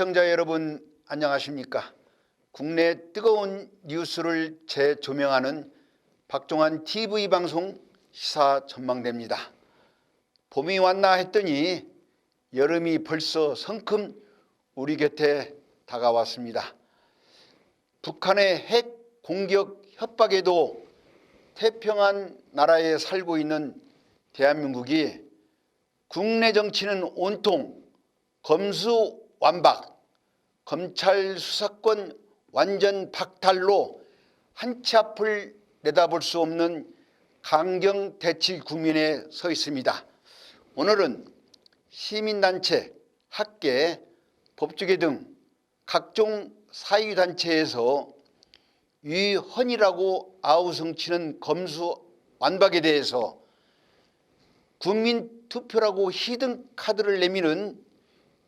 시청자 여러분 안녕하십니까? 국내 뜨거운 뉴스를 재조명하는 박종환 TV 방송 시사 전망대입니다. 봄이 왔나 했더니 여름이 벌써 성큼 우리 곁에 다가왔습니다. 북한의 핵 공격 협박에도 태평한 나라에 살고 있는 대한민국이 국내 정치는 온통 검수 완박, 검찰 수사권 완전 박탈로 한치 앞을 내다볼 수 없는 강경 대치 국면에 서 있습니다. 오늘은 시민단체, 학계, 법조계 등 각종 사회단체에서 위헌이라고 아우성치는 검수 완박에 대해서 국민 투표라고 히든 카드를 내미는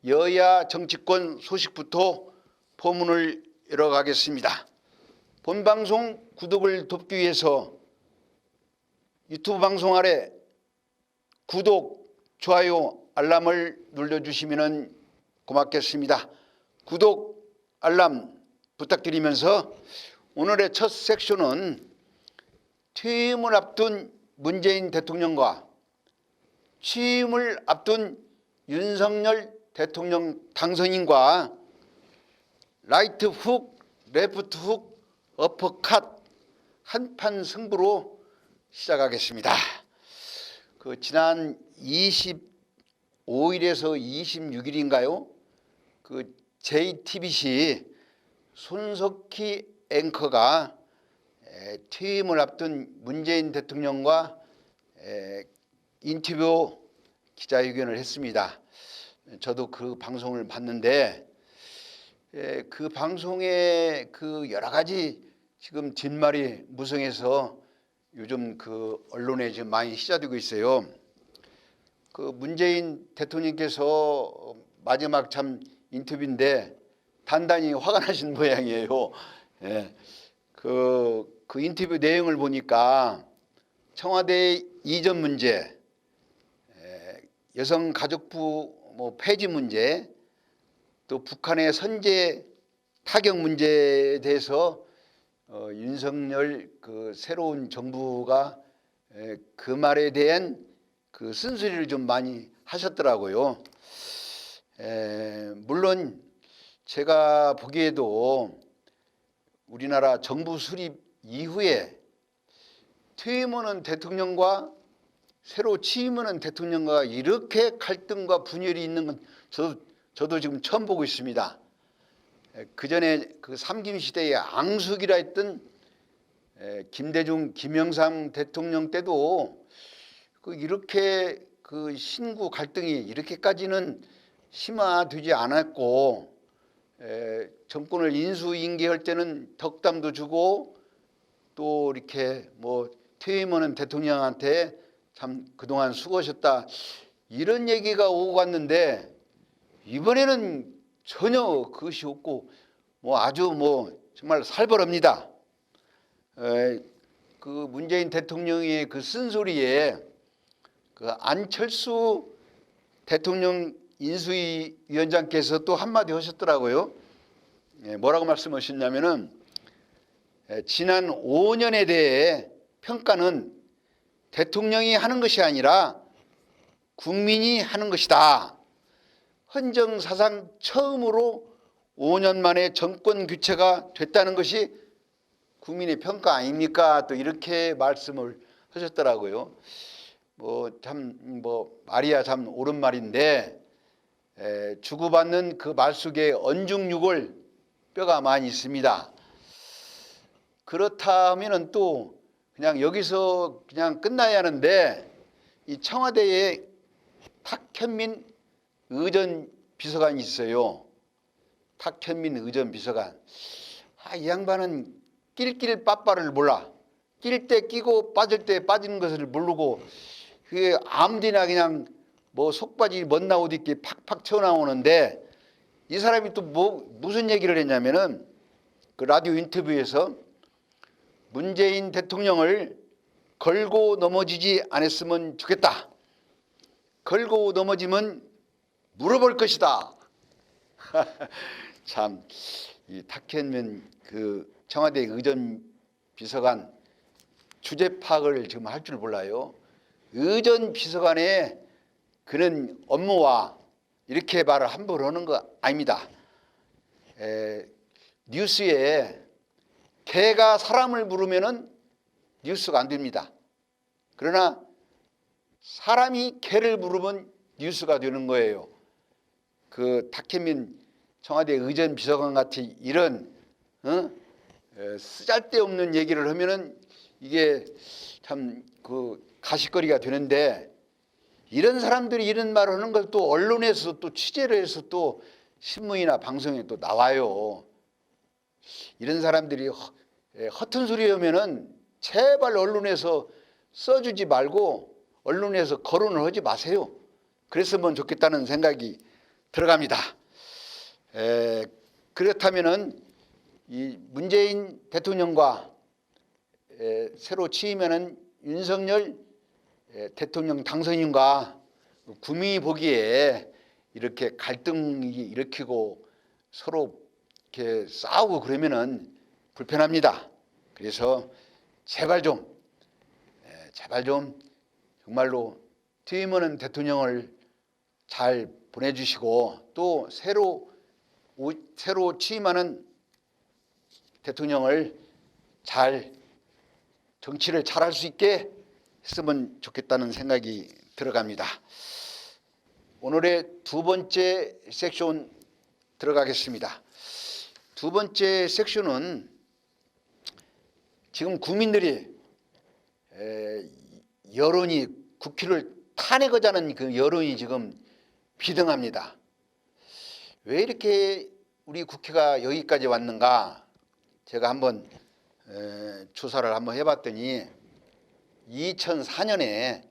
여야 정치권 소식부터 포문을 열어가겠습니다. 본 방송 구독을 돕기 위해서 유튜브 방송 아래 구독, 좋아요, 알람을 눌러주시면 고맙겠습니다. 구독, 알람 부탁드리면서 오늘의 첫 섹션은 퇴임을 앞둔 문재인 대통령과 취임을 앞둔 윤석열 대통령 당선인과 라이트 훅, 레프트 훅, 어퍼컷 한판 승부로 시작하겠습니다. 그 지난 25일에서 26일인가요? 그 JTBC 손석희 앵커가 에, 퇴임을 앞둔 문재인 대통령과 에, 인터뷰 기자회견을 했습니다. 저도 그 방송을 봤는데 에, 그 방송에 그 여러 가지 지금 뒷말이 무성해서 요즘 그 언론에 지금 많이 시사되고 있어요. 그 문재인 대통령께서 마지막 참 인터뷰인데 단단히 화가 나신 모양이에요. 예. 그, 그 인터뷰 내용을 보니까 청와대 이전 문제, 에, 여성가족부 뭐 폐지 문제, 또 북한의 선제 타격 문제에 대해서 어, 윤석열 그 새로운 정부가 에, 그 말에 대한 그 쓴소리를 좀 많이 하셨더라고요. 에, 물론 제가 보기에도 우리나라 정부 수립 이후에 퇴임하는 대통령과 새로 취임하는 대통령과 이렇게 갈등과 분열이 있는 건 저도, 저도 지금 처음 보고 있습니다. 그 전에 그 삼김 시대의 앙숙이라 했던 에, 김대중, 김영삼 대통령 때도 그 이렇게 그 신구 갈등이 이렇게까지는 심화되지 않았고 에, 정권을 인수인계할 때는 덕담도 주고 또 이렇게 뭐 퇴임하는 대통령한테 참 그동안 수고하셨다 이런 얘기가 오고 갔는데 이번에는 전혀 그것이 없고 뭐 아주 뭐 정말 살벌합니다. 에, 그 문재인 대통령의 그 쓴소리에 그 안철수 대통령 인수위 위원장께서 또 한마디 하셨더라고요. 예, 뭐라고 말씀하셨냐면은 에, 지난 5년에 대해 평가는 대통령이 하는 것이 아니라 국민이 하는 것이다. 헌정 사상 처음으로 5년 만에 정권 교체가 됐다는 것이 국민의 평가 아닙니까? 또 이렇게 말씀을 하셨더라고요. 뭐 참뭐 말이야 참 옳은 말인데 에, 주고받는 그 말 속에 언중육을 뼈가 많이 있습니다. 그렇다면은 또 그냥 여기서 그냥 끝나야 하는데 이 청와대에 탁현민 의전 비서관이 있어요. 탁현민 의전 비서관. 아, 이 양반은 낄낄 빠빠를 몰라. 낄 때 끼고 빠질 때 빠지는 것을 모르고 그게 아무데나 그냥 뭐 속바지 멋나 옷 입기 팍팍 튀어나오는데 이 사람이 또 뭐 무슨 얘기를 했냐면은 그 라디오 인터뷰에서 문재인 대통령을 걸고 넘어지지 않았으면 좋겠다. 걸고 넘어지면 물어볼 것이다. 참, 이 탁현민 그 청와대 의전 비서관 주제 파악을 지금 할 줄 몰라요. 의전 비서관의 그는 업무와 이렇게 말을 함부로 하는 거 아닙니다. 에, 뉴스에 개가 사람을 부르면은 뉴스가 안 됩니다. 그러나 사람이 개를 부르면 뉴스가 되는 거예요. 그 탁현민 청와대 의전 비서관 같이 이런 어? 에, 쓰잘데없는 얘기를 하면은 이게 참 그 가십거리가 되는데 이런 사람들이 이런 말을 하는 걸 또 언론에서 또 취재를 해서 또 신문이나 방송에 또 나와요. 이런 사람들이 허, 에, 허튼 소리 하면은 제발 언론에서 써주지 말고 언론에서 거론을 하지 마세요. 그랬으면 좋겠다는 생각이 들어갑니다. 에, 그렇다면은 이 문재인 대통령과 에, 새로 취임하는 윤석열 에, 대통령 당선인과 국민이 보기에 이렇게 갈등이 일으키고 서로 이렇게 싸우고 그러면은 불편합니다. 그래서 제발 좀 에, 제발 좀 정말로 퇴임하는 대통령을 잘 보내주시고 또 새로 오- 새로 취임하는 대통령을 잘 정치를 잘할 수 있게 했으면 좋겠다는 생각이 들어갑니다. 오늘의 두 번째 섹션 들어가겠습니다. 두 번째 섹션은 지금 국민들이 에, 여론이 국회를 탄핵하자는 그 여론이 지금 비등합니다. 왜 이렇게 우리 국회가 여기까지 왔는가? 제가 한번 에, 조사를 한번 해봤더니 2004년에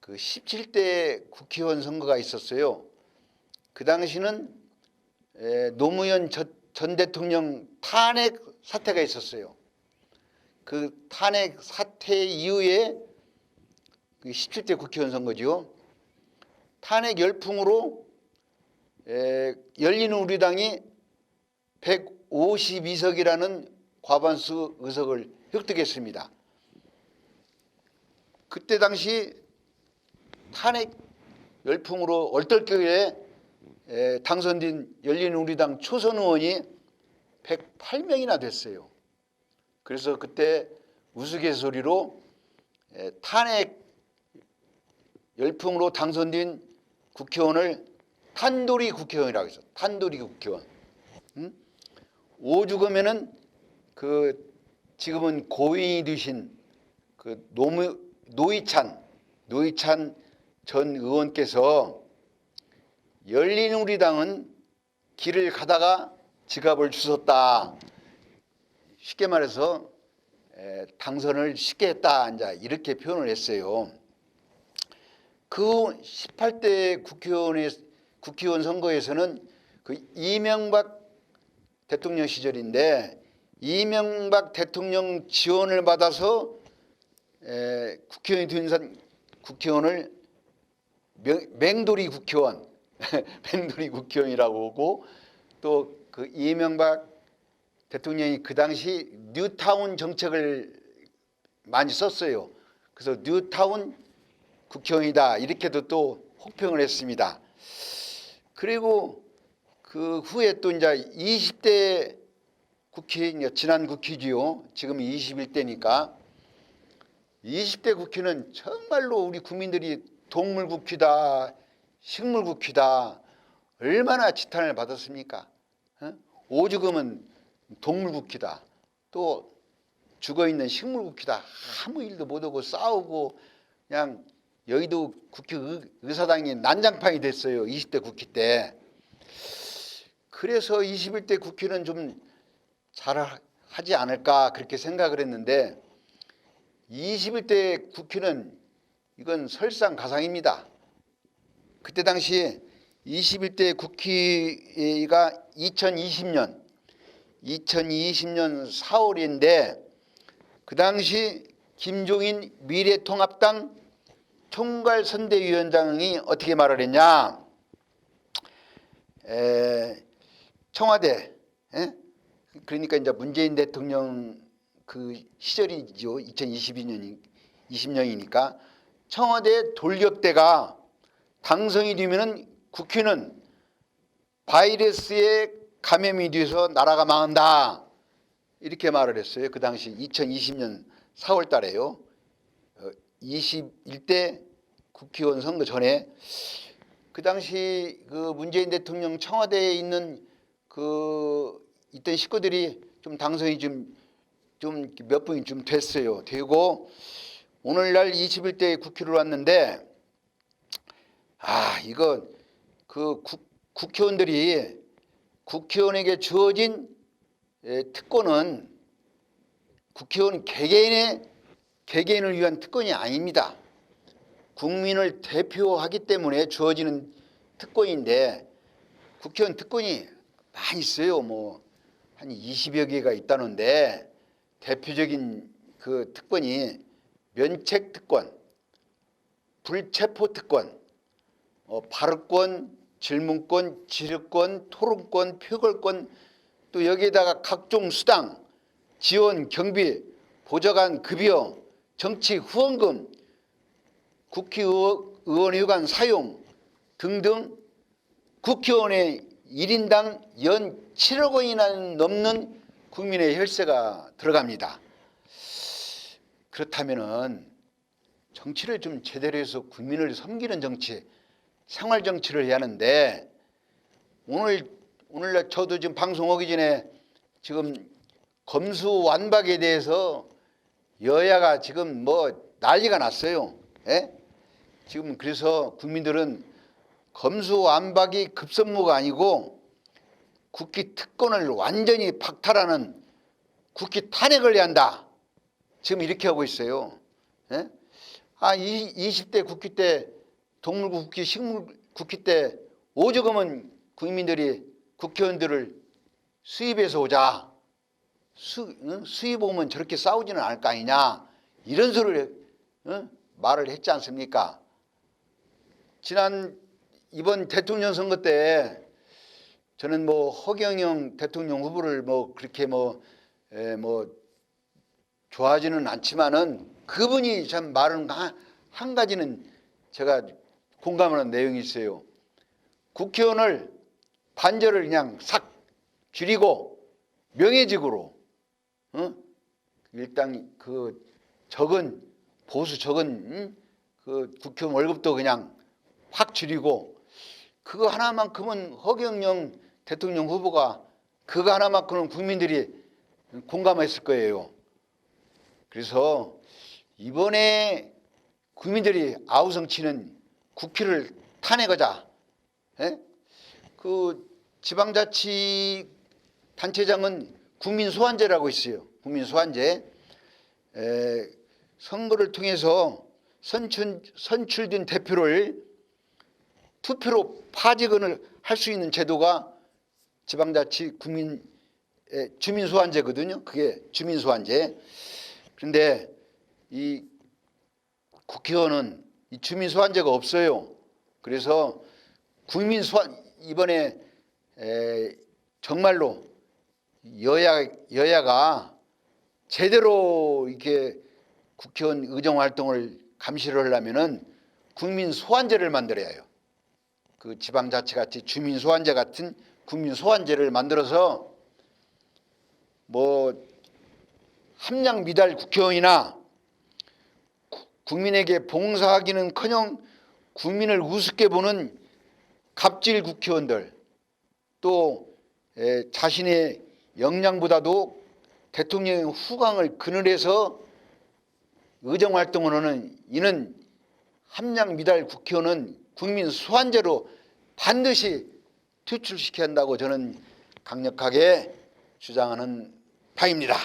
그 17대 국회의원 선거가 있었어요. 그 당시는 에, 노무현 저- 전 대통령 탄핵 사태가 있었어요. 그 탄핵 사태 이후에 그 17대 국회의원 선거죠. 탄핵 열풍으로 에, 열리는 우리당이 152석이라는 과반수 의석을 획득했습니다. 그때 당시 탄핵 열풍으로 얼떨결에 에, 당선된 열린 우리당 초선 의원이 108명이나 됐어요. 그래서 그때 우스갯소리로 에, 탄핵 열풍으로 당선된 국회의원을 탄도리 국회의원이라고 했어. 탄도리 국회의원. 응? 오죽하면은 그 지금은 고인이 되신 그 노무 노이찬 노이찬 전 의원께서 열린 우리당은 길을 가다가 지갑을 주웠다. 쉽게 말해서 에, 당선을 쉽게 했다. 이제 이렇게 표현을 했어요. 그 18대 국회의원의 국회의원 선거에서는 그 이명박 대통령 시절인데 이명박 대통령 지원을 받아서 에, 국회의원이 된 사- 국회의원을 명- 맹돌이 국회의원, 맹돌이 국회의원이라고 하고 또 그 이명박 대통령이 그 당시 뉴타운 정책을 많이 썼어요. 그래서 뉴타운 국회의원이다 이렇게도 또 혹평을 했습니다. 그리고 그 후에 또 이제 20대 국회 지난 국회지요. 지금 21대니까 20대 국회는 정말로 우리 국민들이 동물 국회다, 식물 국회다 얼마나 지탄을 받았습니까? 어? 오죽하면 동물 국회다. 또 죽어 있는 식물 국회다. 아무 일도 못하고 싸우고 그냥 여의도 국회 의- 의사당이 난장판이 됐어요. 20대 국회 때. 그래서 21대 국회는 좀 잘하지 않을까 그렇게 생각을 했는데 21대 국회는 이건 설상가상입니다. 그때 당시 21대 국회가 2020년 2020년 4월인데 그 당시 김종인 미래통합당 총괄선대위원장이 어떻게 말을 했냐? 에, 청와대 예? 그러니까 이제 문재인 대통령 그 시절이죠 2022년이 20년이니까 청와대 돌격대가 당선이 되면은 국회는 바이러스에 감염이 돼서 나라가 망한다. 이렇게 말을 했어요. 그 당시 2020년 4월 달에요. 어, 21대 국회의원 선거 전에 그 당시 그 문재인 대통령 청와대에 있는 그 있던 식구들이 좀 당선이 좀 좀 몇 분이 좀 됐어요. 되고 오늘날 21대 국회로 왔는데 아 이거 그 국, 국회의원들이 국회의원에게 주어진 에, 특권은 국회의원 개개인의 개개인을 위한 특권이 아닙니다. 국민을 대표하기 때문에 주어지는 특권인데 국회의원 특권이 많이 있어요. 뭐 한 20여 개가 있다는데 대표적인 그 특권이 면책 특권, 불체포 특권, 어, 발언권, 질문권, 지르권, 토론권, 표결권 또 여기에다가 각종 수당, 지원, 경비, 보좌관 급여, 정치 후원금, 국회의원 휴관 사용 등등 국회의원의 1인당 연 7억 원이나 넘는 국민의 혈세가 들어갑니다. 그렇다면 은 정치를 좀 제대로 해서 국민을 섬기는 정치, 생활 정치를 해야 하는데 오늘 오늘 저도 지금 방송 오기 전에 지금 검수 완박에 대해서 여야가 지금 뭐 난리가 났어요. 예? 지금 그래서 국민들은 검수 완박이 급선무가 아니고 국회 특권을 완전히 박탈하는 국회 탄핵을 해야 한다. 지금 이렇게 하고 있어요. 예? 아, 이, 20대 국회 때 동물국회, 식물 국회 때 오죽하면 국민들이 국회의원들을 수입해서 오자. 수, 응? 수입 오면 저렇게 싸우지는 않을 거 아니냐. 이런 소리를 응? 말을 했지 않습니까? 지난 이번 대통령 선거 때 저는 뭐 허경영 대통령 후보를 뭐 그렇게 뭐, 에, 뭐 좋아하지는 않지만은 그분이 참 말은 한, 한 가지는 제가 공감하는 내용이 있어요. 국회의원을 반절을 그냥 싹 줄이고 명예직으로 어? 일단 그 적은 보수 적은 응? 그 국회의원 월급도 그냥 확 줄이고 그거 하나만큼은 허경영 대통령 후보가 그거 하나만큼은 국민들이 공감했을 거예요. 그래서 이번에 국민들이 아우성치는 국회를 탄핵하자. 예? 그 지방자치 단체장은 국민 소환제라고 있어요. 국민 소환제. 에, 선거를 통해서 선출, 선출된 대표를 투표로 파직을 할 수 있는 제도가 지방자치 국민 에, 주민 소환제거든요. 그게 주민 소환제. 그런데 이 국회의원은 이 주민 소환제가 없어요. 그래서 국민 소환 이번에 에, 정말로 여야 여야가 제대로 이렇게 국회의원 의정 활동을 감시를 하려면은 국민 소환제를 만들어야 해요. 그 지방자치 같이 주민 소환제 같은 국민 소환제를 만들어서 뭐 함량 미달 국회의원이나 구- 국민에게 봉사하기는커녕 국민을 우습게 보는 갑질 국회의원들 또 에, 자신의 역량보다도 대통령의 후광을 그늘에서 의정 활동을 하는 이는 함량 미달 국회의원은 국민 소환제로 반드시 퇴출시켜야 한다고 저는 강력하게 주장하는 바입니다.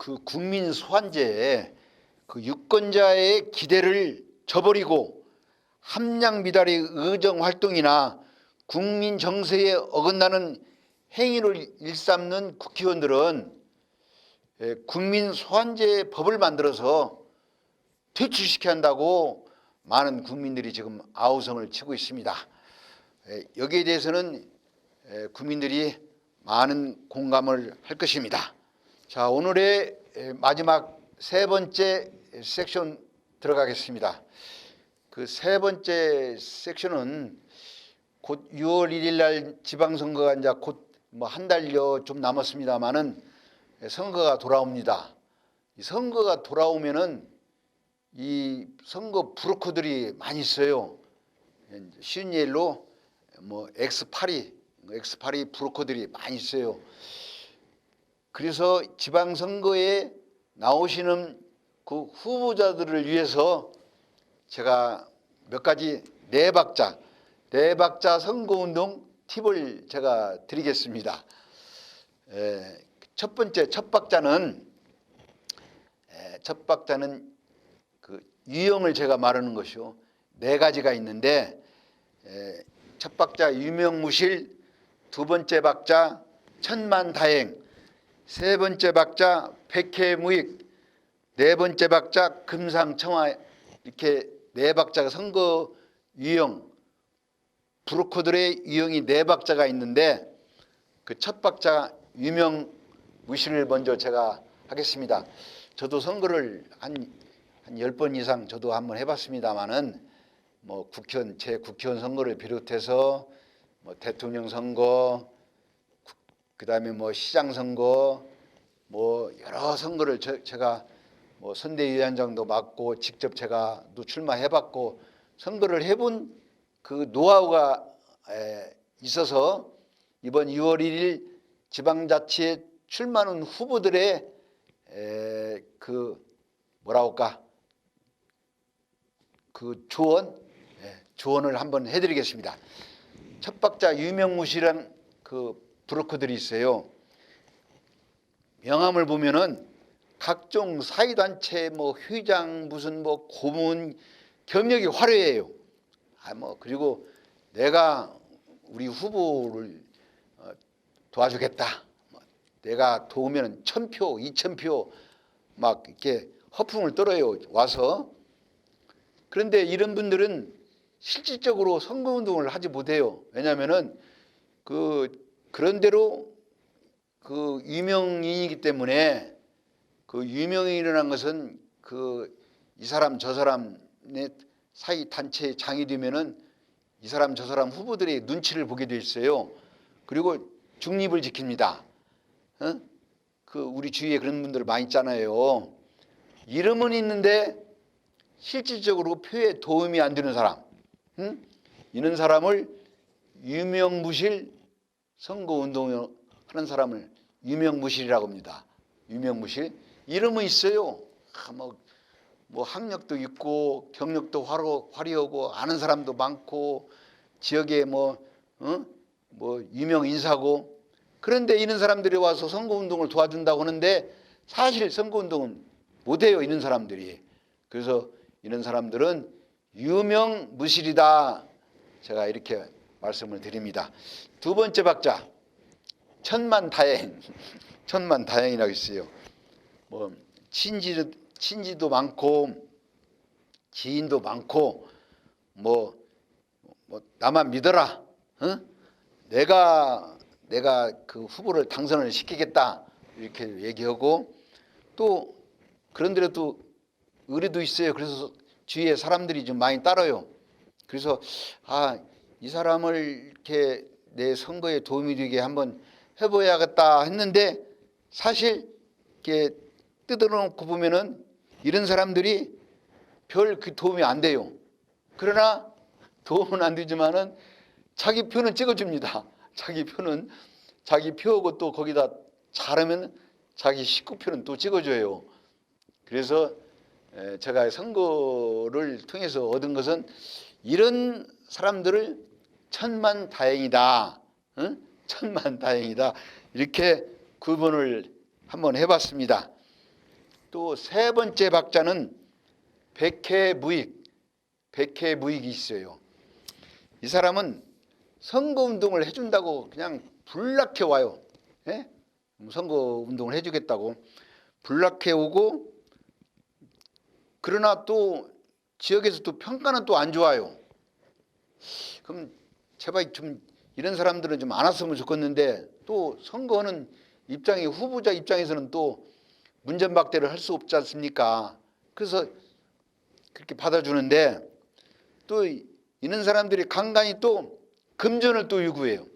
그 국민 소환제에 그 유권자의 기대를 저버리고 함량 미달의 의정 활동이나 국민 정서에 어긋나는 행위를 일삼는 국회의원들은 에, 국민 소환제 법을 만들어서 퇴출시켜야 한다고 많은 국민들이 지금 아우성을 치고 있습니다. 에, 여기에 대해서는 에, 국민들이 많은 공감을 할 것입니다. 자 오늘의 에, 마지막 세 번째 섹션 들어가겠습니다. 그 세 번째 섹션은 곧 6월 1일 날 지방선거가 이제 곧 뭐 한 달여 좀 남았습니다만은 선거가 돌아옵니다. 이 선거가 돌아오면은 이 선거 브로커들이 많이 있어요. 쉬운 예로 뭐 X8이 X8이 브로커들이 많이 있어요. 그래서 지방선거에 나오시는 그 후보자들을 위해서 제가 몇 가지 네 박자 네 박자 선거운동 팁을 제가 드리겠습니다. 에, 첫 번째 첫 박자는 에, 첫 박자는 그 유형을 제가 말하는 것이요 네 가지가 있는데 에, 첫 박자 유명무실 두 번째 박자 천만다행 세 번째 박자 백해무익 네 번째 박자 금상청하 이렇게 네 박자가 선거 유형 브로커들의 유형이 네 박자가 있는데 그 첫 박자 유명 무실을 먼저 제가 하겠습니다. 저도 선거를 한한 번 이상 저도 한번 해봤습니다만은 뭐 국회의원 제 국회의원 선거를 비롯해서 뭐 대통령 선거 그 다음에 뭐 시장 선거 뭐 여러 선거를 저- 제가 뭐 선대위원장도 맡고 직접 제가 또 출마해봤고 선거를 해본 그 노하우가 에, 있어서 이번 6월 1일 지방자치에 출마하는 후보들의 에, 그 뭐라 할까 그 조언 예, 조언을 한번 해드리겠습니다. 첫 박자 유명무실한 그 브로커들이 있어요. 명함을 보면은 각종 사회단체 뭐 회장 무슨 뭐 고문 경력이 화려해요. 아 뭐 그리고 내가 우리 후보를 어, 도와주겠다. 뭐 내가 도우면 천 표, 이천 표 막 이렇게 허풍을 떨어요 와서. 그런데 이런 분들은 실질적으로 선거운동을 하지 못해요. 왜냐하면은 그 그런 대로 그 유명인이기 때문에 그 유명인이라는 것은 그 이 사람 저 사람의 사이 단체 장이 되면은 이 사람 저 사람 후보들의 눈치를 보게 돼 있어요. 그리고 중립을 지킵니다. 어? 그 우리 주위에 그런 분들 많이 있잖아요. 이름은 있는데 실질적으로 표에 도움이 안 되는 사람, 응? 이런 사람을 유명무실 선거 운동을 하는 사람을 유명무실이라고 합니다. 유명무실 이름은 있어요. 아, 뭐, 뭐 학력도 있고 경력도 화로, 화려하고 아는 사람도 많고 지역에 뭐, 어? 뭐 유명 인사고 그런데 이런 사람들이 와서 선거 운동을 도와준다고 하는데 사실 선거 운동은 못해요 이런 사람들이 그래서 이런 사람들은 유명무실이다 제가 이렇게 말씀을 드립니다 두 번째 박자 천만 다행 천만 다행이라고 있어요 뭐 친지 친지도 많고 지인도 많고 뭐, 뭐 나만 믿어라 어? 내가 내가 그 후보를 당선을 시키겠다 이렇게 얘기하고 또 그런데도 의리도 있어요. 그래서 주위에 사람들이 좀 많이 따라요. 그래서 아 이 사람을 이렇게 내 선거에 도움이 되게 한번 해봐야겠다 했는데 사실 이렇게 뜯어놓고 보면은 이런 사람들이 별 그 도움이 안 돼요. 그러나 도움은 안 되지만은 자기 표는 찍어줍니다. 자기 표는 자기 표하고 또 거기다 잘하면 자기 식구 표는 또 찍어줘요. 그래서 에, 제가 선거를 통해서 얻은 것은 이런 사람들을 천만 다행이다, 응? 천만 다행이다 이렇게 구분을 한번 해봤습니다. 또 세 번째 박자는 백해무익, 백해무익이 있어요. 이 사람은 선거 운동을 해준다고 그냥 불락해 와요. 예? 선거 운동을 해주겠다고 불락해 오고 그러나 또 지역에서 또 평가는 또 안 좋아요. 그럼 제발 좀 이런 사람들은 좀 안 왔으면 좋겠는데 또 선거는 입장이 후보자 입장에서는 또 문전박대를 할 수 없지 않습니까? 그래서 그렇게 받아주는데 또 이런 사람들이 간간히 또 금전을 또 요구해요.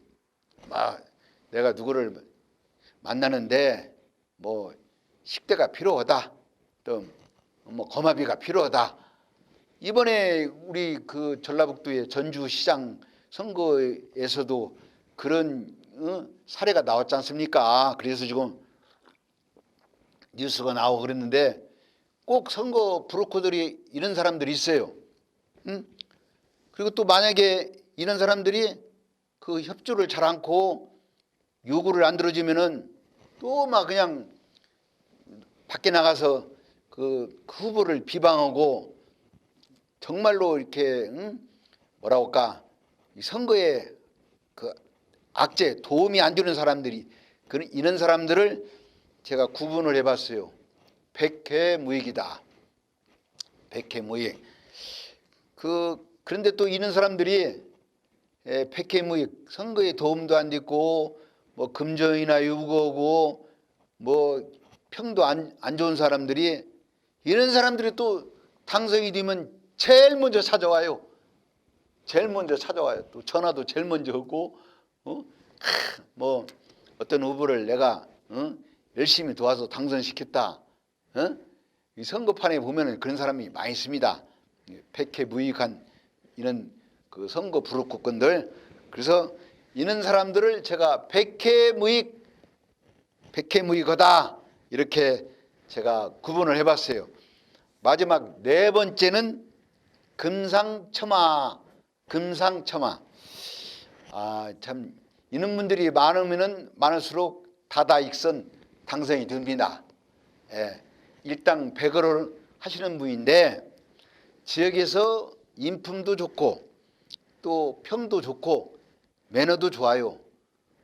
막 내가 누구를 만나는데 뭐 식대가 필요하다. 또 뭐 거마비가 필요하다. 이번에 우리 그 전라북도의 전주시장 선거에서도 그런 어? 사례가 나왔지 않습니까? 그래서 지금 뉴스가 나오고 그랬는데 꼭 선거 브로커들이 이런 사람들이 있어요. 응? 그리고 또 만약에 이런 사람들이 그 협조를 잘 않고 요구를 안 들어주면은 또 막 그냥 밖에 나가서 그 후보를 비방하고 정말로 이렇게 응? 뭐라고 할까 이 선거에 그 악재 도움이 안 되는 사람들이 그런 이런 사람들을 제가 구분을 해봤어요. 백해무익이다. 백해무익. 그 그런데 또 이런 사람들이 에, 백해무익 선거에 도움도 안 됐고 뭐 금전이나 유고고 뭐 평도 안, 안 좋은 사람들이 이런 사람들이 또 당선이 되면 제일 먼저 찾아와요. 제일 먼저 찾아와요. 또 전화도 제일 먼저 하고 어? 크, 뭐 어떤 후보를 내가 어? 열심히 도와서 당선시켰다. 어? 이 선거판에 보면은 그런 사람이 많이 있습니다. 백해 무익한 이런 그 선거 부르국건들 그래서 이런 사람들을 제가 백해 무익 백해 무익하다 이렇게 제가 구분을 해봤어요. 마지막 네 번째는 금상첨화 금상첨화 아 참 이런 분들이 많으면은 많을수록 다다익선 당선이 됩니다. 예, 일당 100원을 하시는 분인데 지역에서 인품도 좋고 또 평도 좋고 매너도 좋아요.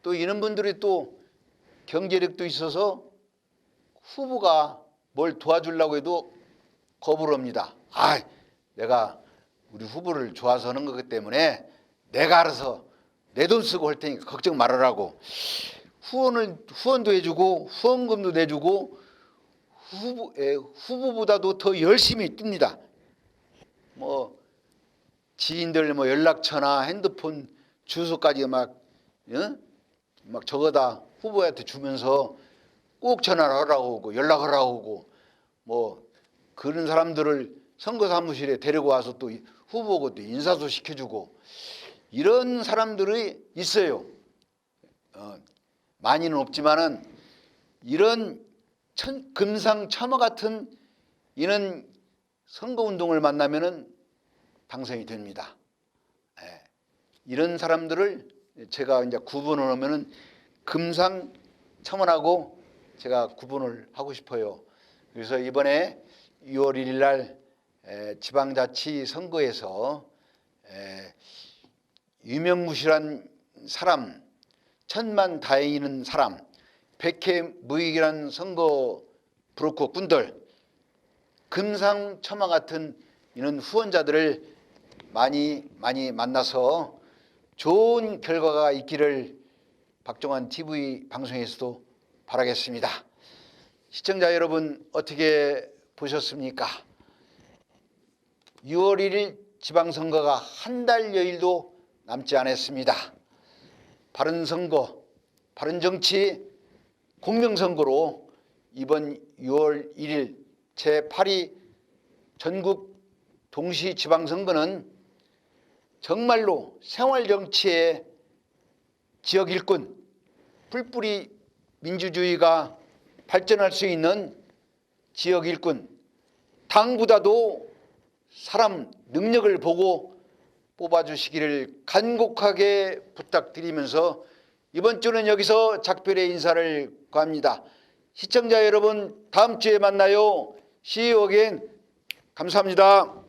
또 이런 분들이 또 경제력도 있어서 후보가 뭘 도와주려고 해도 거부를 합니다. 아, 내가 우리 후보를 좋아서 하는 거기 때문에 내가 알아서 내 돈 쓰고 할 테니까 걱정 말아라고 후원을 후원도 해주고 후원금도 내주고 후보 에, 후보보다도 더 열심히 뜁니다. 뭐 지인들 뭐 연락처나 핸드폰 주소까지 막, 어? 막 적어다 후보한테 주면서 꼭 전화를 하라고 하고 연락하라고 하고 뭐 그런 사람들을 선거 사무실에 데리고 와서 또 후보고 또 인사도 시켜주고 이런 사람들이 있어요. 어, 많이는 없지만은 이런 천, 금상첨화 같은 이런 선거 운동을 만나면은 당선이 됩니다. 예. 이런 사람들을 제가 이제 구분을 하면은 금상첨화하고 제가 구분을 하고 싶어요. 그래서 이번에 6월 1일 날 에, 지방자치 선거에서 에, 유명무실한 사람, 천만 다행이는 사람, 백해 무익이라는 선거 브로커꾼들, 금상첨화 같은 이런 후원자들을 많이 많이 만나서 좋은 결과가 있기를 박종환 TV 방송에서도 바라겠습니다. 시청자 여러분 어떻게 보셨습니까? 6월 1일 지방선거가 한 달 여일도 남지 않았습니다. 바른 선거, 바른 정치, 공명선거로 이번 6월 1일 제8위 전국 동시 지방선거는 정말로 생활정치의 지역 일꾼, 풀뿌리 민주주의가 발전할 수 있는 지역 일꾼, 당보다도 사람 능력을 보고 뽑아주시기를 간곡하게 부탁드리면서 이번 주는 여기서 작별의 인사를 구합니다. 시청자 여러분 다음 주에 만나요. Again. 감사합니다.